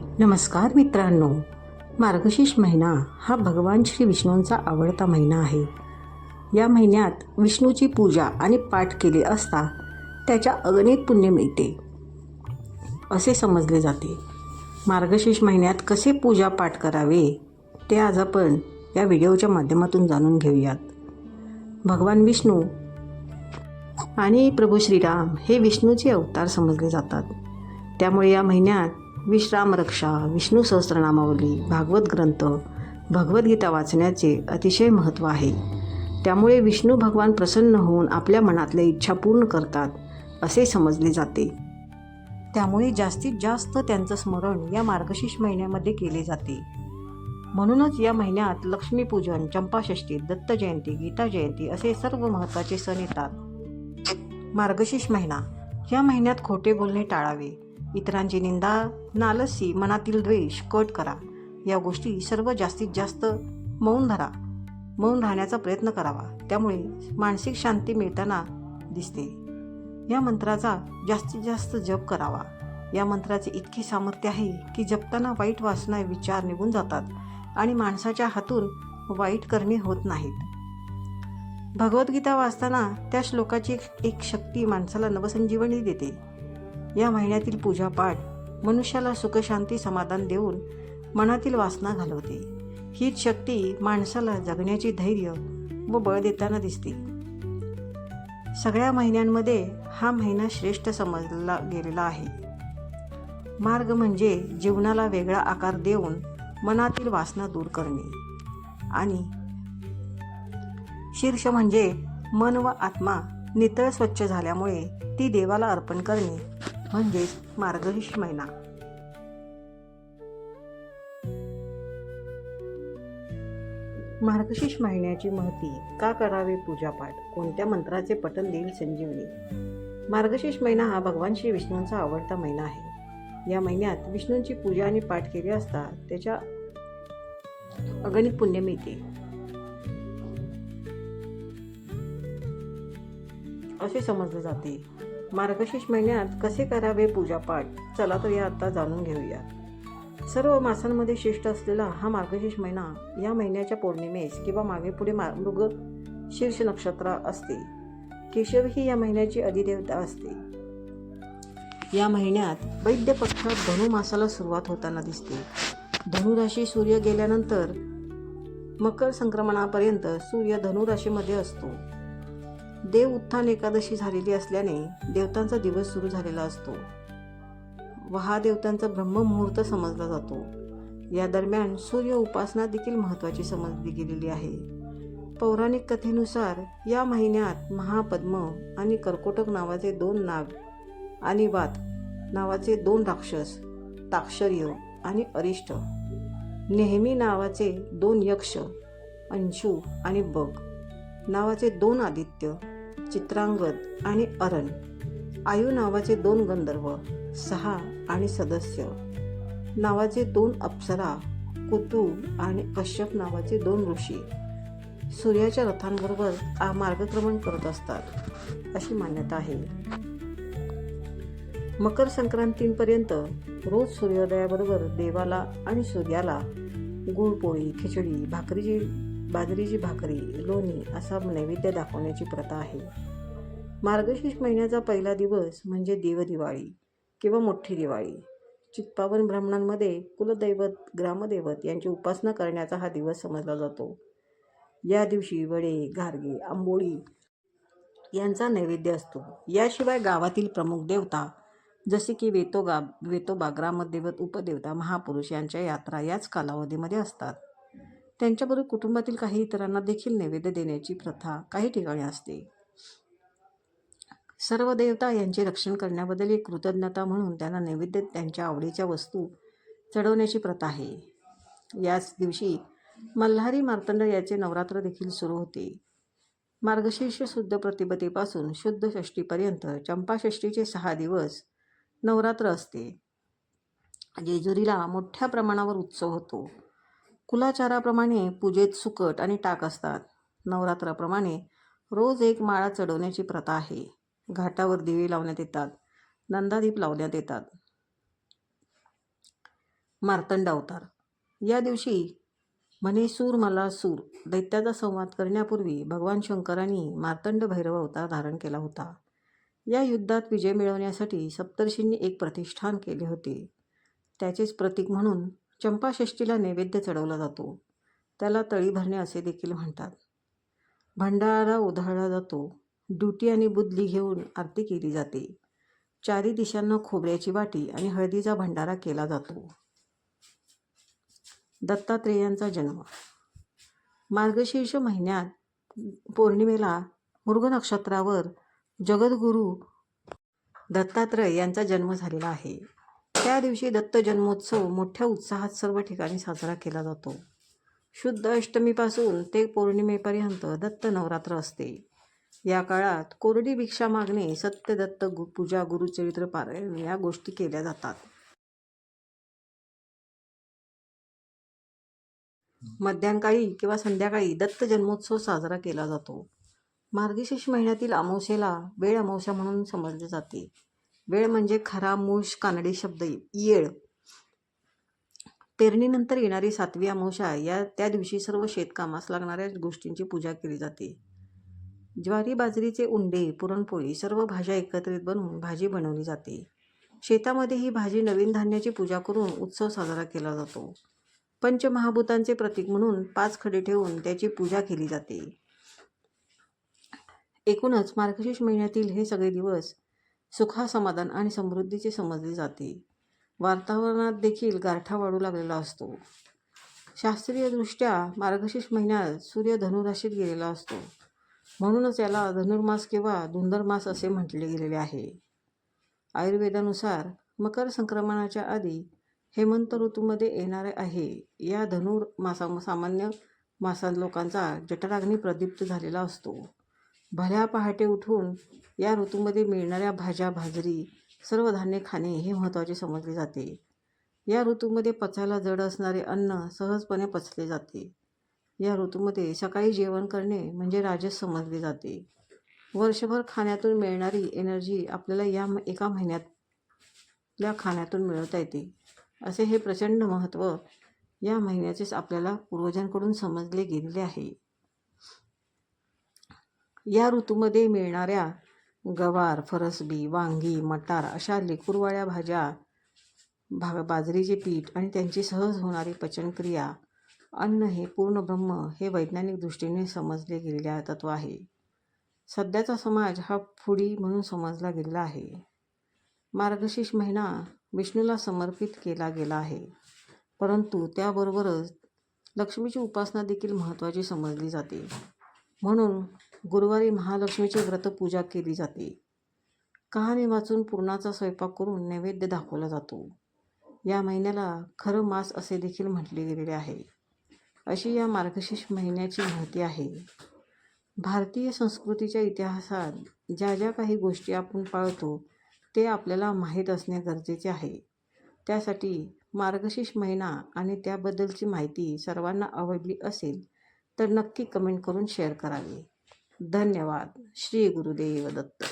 नमस्कार मित्रांनो. मार्गशीर्ष महिना हा भगवान श्री विष्णूंचा आवडता महिना आहे. या महिन्यात विष्णूची पूजा आणि पाठ केले असता त्याच्या अगणित पुण्य मिळते. असे समजले जाते. मार्गशीर्ष महिन्यात कसे पूजा पाठ करावे ते आज आपण या व्हिडिओच्या माध्यमातून जाणून घेऊयात. भगवान विष्णू आणि प्रभू श्रीराम हे विष्णूचे अवतार समजले जातात. त्यामुळे या महिन्यात विश्राम रक्षा विष्णू सहस्रनामावली भागवत ग्रंथ भगवद्गीता वाचण्याचे अतिशय महत्त्व आहे. त्यामुळे विष्णू भगवान प्रसन्न होऊन आपल्या मनातल्या इच्छा पूर्ण करतात असे समजले जाते. त्यामुळे जास्तीत जास्त त्यांचं स्मरण या मार्गशीर्ष महिन्यामध्ये केले जाते. म्हणूनच या महिन्यात लक्ष्मीपूजन चंपाषष्ठी दत्त जयंती गीता जयंती असे सर्व महत्त्वाचे सण येतात. मार्गशीर्ष महिना. या महिन्यात खोटे बोलणे टाळावे. इतरांची निंदा नालसी मनातील द्वेष कट करा. या गोष्टी सर्व जास्तीत जास्त मौन धरा. मौन राहण्याचा प्रयत्न करावा. त्यामुळे मानसिक शांती मिळताना दिसते. या मंत्राचा जास्तीत जास्त जप करावा. या मंत्राचे इतके सामर्थ्य आहे की जपताना वाईट वासना विचार निघून जातात आणि माणसाच्या हातून वाईट करणे होत नाहीत. भगवद्गीता वाचताना त्या श्लोकाची एक- एक शक्ती माणसाला नवसंजीवनी देते. या महिन्यातील पूजापाठ मनुष्याला सुखशांती समाधान देऊन मनातील वासना घालवते. हीच शक्ती माणसाला जगण्याची धैर्य व बळ देताना दिसते. सगळ्या महिन्यांमध्ये हा महिना श्रेष्ठ समजला गेलेला आहे. मार्ग म्हणजे जीवनाला वेगळा आकार देऊन मनातील वासना दूर करणे. आणि शीर्ष म्हणजे मन व आत्मा नितळ स्वच्छ झाल्यामुळे ती देवाला अर्पण करणे. म्हणजेच मार्गशीर्ष महिना. मार्गशीर्ष महिन्याची महती का करावे पूजापाठ? कोणत्या मंत्राचे पठण देईल संजीवनी? मार्गशीर्ष महिना हा भगवान श्री विष्णूंचा आवडता महिना आहे. या महिन्यात विष्णूंची पूजा आणि पाठ केली असता त्याच्या अगणित पुण्य मिळते. असे समजले जाते. मार्गशीर्ष महिन्यात कसे करावे पूजापाठ? चला तर या आता जाणून घेऊया. सर्व मासांमध्ये श्रेष्ठ असलेला हा मार्गशीर्ष महिना या महिन्याच्या पौर्णिमेस किंवा मागे पुढे मृग शीर्ष नक्षत्र असते. केशव ही या महिन्याची अधिदेवता असते. या महिन्यात वैद्य पक्षात धनु मासाला सुरुवात होताना दिसते. धनुराशी सूर्य गेल्यानंतर मकर संक्रमणापर्यंत सूर्य धनुराशीमध्ये असतो. देव उत्थान एकादशी झालेली असल्याने देवतांचा दिवस सुरू झालेला असतो. व हा देवतांचा ब्रह्ममुहूर्त समजला जातो. या दरम्यान सूर्य उपासना देखील महत्त्वाची समजली गेलेली आहे. पौराणिक कथेनुसार या महिन्यात महापद्म आणि कर्कोटक नावाचे दोन नाग आणि वात नावाचे दोन राक्षस ताक्षर्य आणि अरिष्ट नेहमी नावाचे दोन यक्ष अंशू आणि बग नावाचे दोन आदित्य चित्रांगद आणि अरण आयु नावाचे दोन गंधर्व सहा आणि सदस्य. नावाचे दोन अप्सरा कुतू आणि कश्यप नावाचे दोन ऋषी. सूर्याच्या रथांबरोबर आ- मार्गक्रमण करत असतात अशी मान्यता आहे. मकर संक्रांतीपर्यंत रोज सूर्योदयाबरोबर देवाला आणि सूर्याला गुळपोळी खिचडी भाकरीची बाजरीची भाकरी लोणी असा नैवेद्य दाखवण्याची प्रथा आहे. मार्गशीर्ष महिन्याचा पहिला दिवस म्हणजे देवदिवाळी किंवा मोठी दिवाळी. चित्पावन ब्राह्मणांमध्ये कुलदैवत ग्रामदैवत यांची उपासना करण्याचा हा दिवस समजला जातो. या दिवशी वडे गारगे आंबोळी यांचा नैवेद्य असतो. याशिवाय गावातील प्रमुख देवता जसे की वेतोगा वेतोबा ग्रामदेवत उपदेवता महापुरुष यांच्या यात्रा याच कालावधीमध्ये असतात. त्यांच्याबरोबर कुटुंबातील काही इतरांना देखील नैवेद्य देण्याची प्रथा काही ठिकाणी असते. सर्व देवता यांचे रक्षण करण्याबद्दल एक कृतज्ञता म्हणून त्यांना नैवेद्य त्यांच्या आवडीच्या वस्तू चढवण्याची प्रथा आहे. याच दिवशी मल्हारी मार्तंड याचे नवरात्र देखील सुरू होते. मार्गशीर्ष शुद्ध प्रतिपदेपासून शुद्ध षष्टीपर्यंत चंपाषष्टीचे सहा दिवस नवरात्र असते. जेजुरीला मोठ्या प्रमाणावर उत्सव होतो. कुलाचाराप्रमाणे पूजेत सुकट आणि टाक असतात. नवरात्राप्रमाणे रोज एक माळा चढवण्याची प्रथा आहे. घाटावर दिवे लावण्यात येतात. नंदादीप लावण्यात येतात. मार्तंड अवतार. या दिवशी म्हणे सूर मला सूर. दैत्याचा संवाद करण्यापूर्वी भगवान शंकरांनी मार्तंड भैरव अवतार धारण केला होता. या युद्धात विजय मिळवण्यासाठी सप्तर्षींनी एक प्रतिष्ठान केले होते. त्याचेच प्रतीक म्हणून चंपाषष्ठीला नैवेद्य चढवला जातो. त्याला तळी भरणे असे देखील म्हणतात. भंडारा उधळला जातो. ड्युटी आणि बुदली घेऊन आरती केली जाते. चारी दिशांना खोबऱ्याची वाटी आणि हळदीचा भंडारा केला जातो. दत्तात्रेयांचा जन्म. मार्गशीर्ष महिन्यात पौर्णिमेला मृग नक्षत्रावर जगद्गुरू दत्तात्रय यांचा जन्म झालेला आहे. त्या दिवशी दत्त जन्मोत्सव मोठ्या उत्साहात सर्व ठिकाणी साजरा केला जातो. शुद्ध अष्टमीपासून ते पौर्णिमेपर्यंत दत्त नवरात्र असते. या काळात कोरडी भिक्षा मागणे सत्यदत्त गु पूजा गुरुचरित्र पारायण या गोष्टी केल्या जातात. मध्यांकाळी किंवा संध्याकाळी दत्त जन्मोत्सव साजरा केला जातो. मार्गशीर्ष महिन्यातील अमावस्येला वेळ अमावस्या म्हणून समजले जाते. वेळ म्हणजे खरा मूळ कानडी शब्द येळ. पेरणीनंतर येणारी सातवी अमावस्या या त्या दिवशी सर्व शेतकामास लागणाऱ्या गोष्टींची पूजा केली जाते. ज्वारी बाजरीचे उंडे पुरणपोळी सर्व भाज्या एकत्रित बनवून भाजी बनवली जाते. शेतामध्ये ही भाजी नवीन धान्याची पूजा करून उत्सव साजरा केला जातो. पंचमहाभूतांचे प्रतीक म्हणून पाच खडे ठेवून त्याची पूजा केली जाते. एकूणच मार्गशीर्ष महिन्यातील हे सगळे दिवस सुखा समाधान आणि समृद्धीचे समजले जाते. वातावरणात देखील गारठा वाढू लागलेला असतो. शास्त्रीयदृष्ट्या मार्गशीर्ष महिन्यात सूर्य धनुराशीत गेलेला असतो. म्हणूनच याला धनुर्मास किंवा धुंदरमास असे म्हटले गेलेले आहे. आयुर्वेदानुसार मकर संक्रमणाच्या आधी हेमंत ऋतूमध्ये येणारे आहे. या धनुर्मासा सामान्य मासात लोकांचा जठराग्नी प्रदीप्त झालेला असतो. भल्या पहाटे उठून या ऋतूमध्ये मिळणाऱ्या भाज्या भाजरी सर्व धान्य खाणे हे महत्त्वाचे समजले जाते. या ऋतूमध्ये पचायला जड असणारे अन्न सहजपणे पचले जाते. या ऋतूमध्ये सकाळी जेवण करणे म्हणजे राजस समजले जाते. वर्षभर खाण्यातून मिळणारी एनर्जी आपल्याला या म- एका महिन्यातल्या खाण्यातून मिळवता येते. असे हे प्रचंड महत्त्व या महिन्याचेच आपल्याला पूर्वजांकडून समजले गेलेले आहे. या ऋतूमध्ये मिळणाऱ्या गवार फरसबी वांगी मटार अशा लेकुरवाळ्या भाज्या भा बाजरीचे पीठ आणि त्यांची सहज होणारी पचनक्रिया अन्न हे पूर्ण ब्रह्म हे वैज्ञानिक दृष्टीने समजले गेलेले तत्व आहे. सध्याचा समाज हा फुडी म्हणून समजला गेलेला आहे. मार्गशीर्ष महिना विष्णूला समर्पित केला गेला आहे. परंतु त्याबरोबरच लक्ष्मीची उपासना देखील महत्त्वाची समजली जाते. म्हणून गुरुवारी महालक्ष्मीचे व्रतपूजा केली जाते. कहाणी वाचून पूर्णाचा स्वयंपाक करून नैवेद्य दाखवला जातो. या महिन्याला खरं मास असे देखील म्हटले गेलेले आहे. अशी या मार्गशीर्ष महिन्याची माहिती आहे. भारतीय संस्कृतीच्या इतिहासात ज्या ज्या काही गोष्टी आपण पाळतो ते आपल्याला माहीत असणे गरजेचे आहे. त्यासाठी मार्गशीर्ष महिना आणि त्याबद्दलची माहिती सर्वांना आवडली असेल तर नक्की कमेंट करून शेअर करावी. धन्यवाद श्री गुरुदेव दत्त